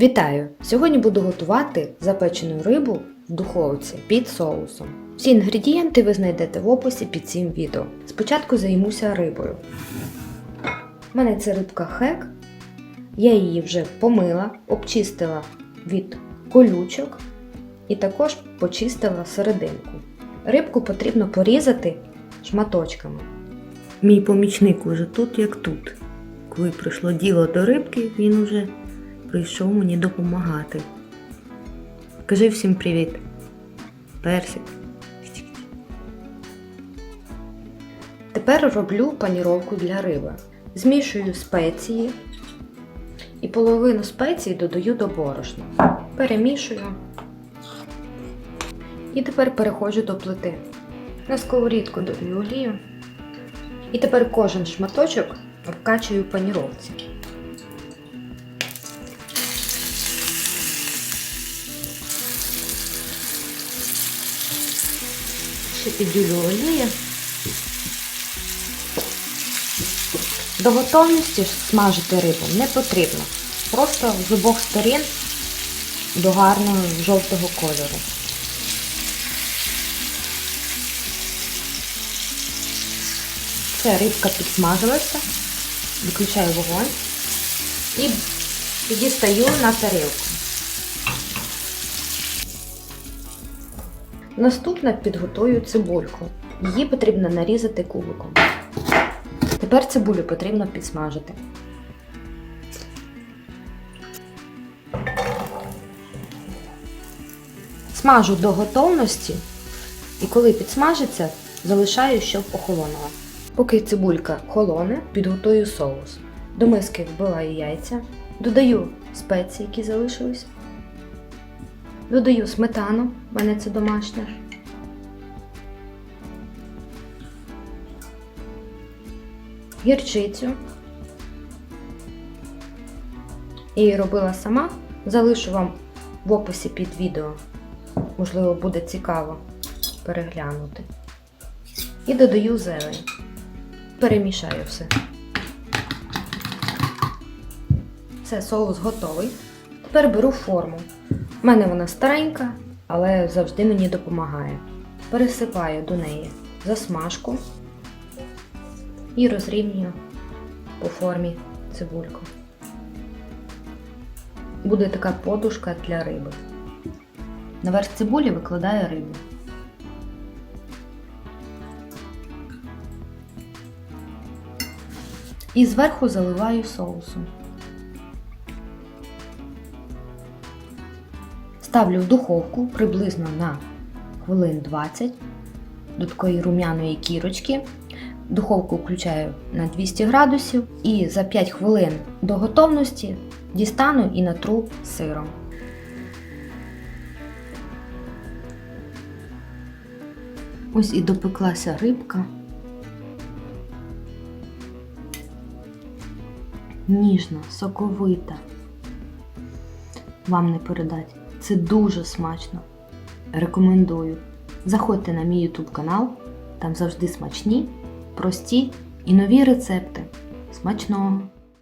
Вітаю! Сьогодні буду готувати запечену рибу в духовці під соусом. Всі інгредієнти ви знайдете в описі під цим відео. Спочатку займуся рибою. У мене це рибка хек. Я її вже помила, обчистила від колючок і також почистила серединку. Рибку потрібно порізати шматочками. Мій помічник уже тут, як тут. Коли прийшло діло до рибки, він уже прийшов мені допомагати. Кажи всім привіт. Персик. Тепер роблю паніровку для риби. Змішую спеції і половину спецій додаю до борошна. Перемішую. І тепер переходжу до плити. На сковорідку додаю олію. І тепер кожен шматочок вкачую в паніровці. Ще підділю олії. До готовності смажити рибу не потрібно. Просто з обох сторін до гарного жовтого кольору. Все, рибка підсмажилася, виключаю вогонь і дістаю на тарілку. Наступне підготую цибульку. Її потрібно нарізати кубиком. Тепер цибулю потрібно підсмажити. Смажу до готовності і коли підсмажиться, залишаю, щоб охолонула. Поки цибулька холоне, підготую соус. До миски вбиваю яйця, додаю спеції, які залишились. Додаю сметану, в мене це домашня. гірчицю. І робила сама. Залишу вам в описі під відео. Можливо, буде цікаво переглянути. І додаю зелень. Перемішаю все. Все, соус готовий. Тепер беру форму. У мене вона старенька, але завжди мені допомагає. Пересипаю до неї засмажку і розрівнюю по формі цибульку. Буде така подушка для риби. Наверх цибулі викладаю рибу. І зверху заливаю соусом. Ставлю в духовку приблизно на хвилин 20 до такої рум'яної кірочки. Духовку включаю на 200 градусів і за 5 хвилин до готовності дістану і натру сиром. Ось і допеклася рибка. Ніжна, соковита. Вам не передать. Це дуже смачно. Рекомендую. Заходьте на мій YouTube канал, там завжди смачні, прості і нові рецепти. Смачного!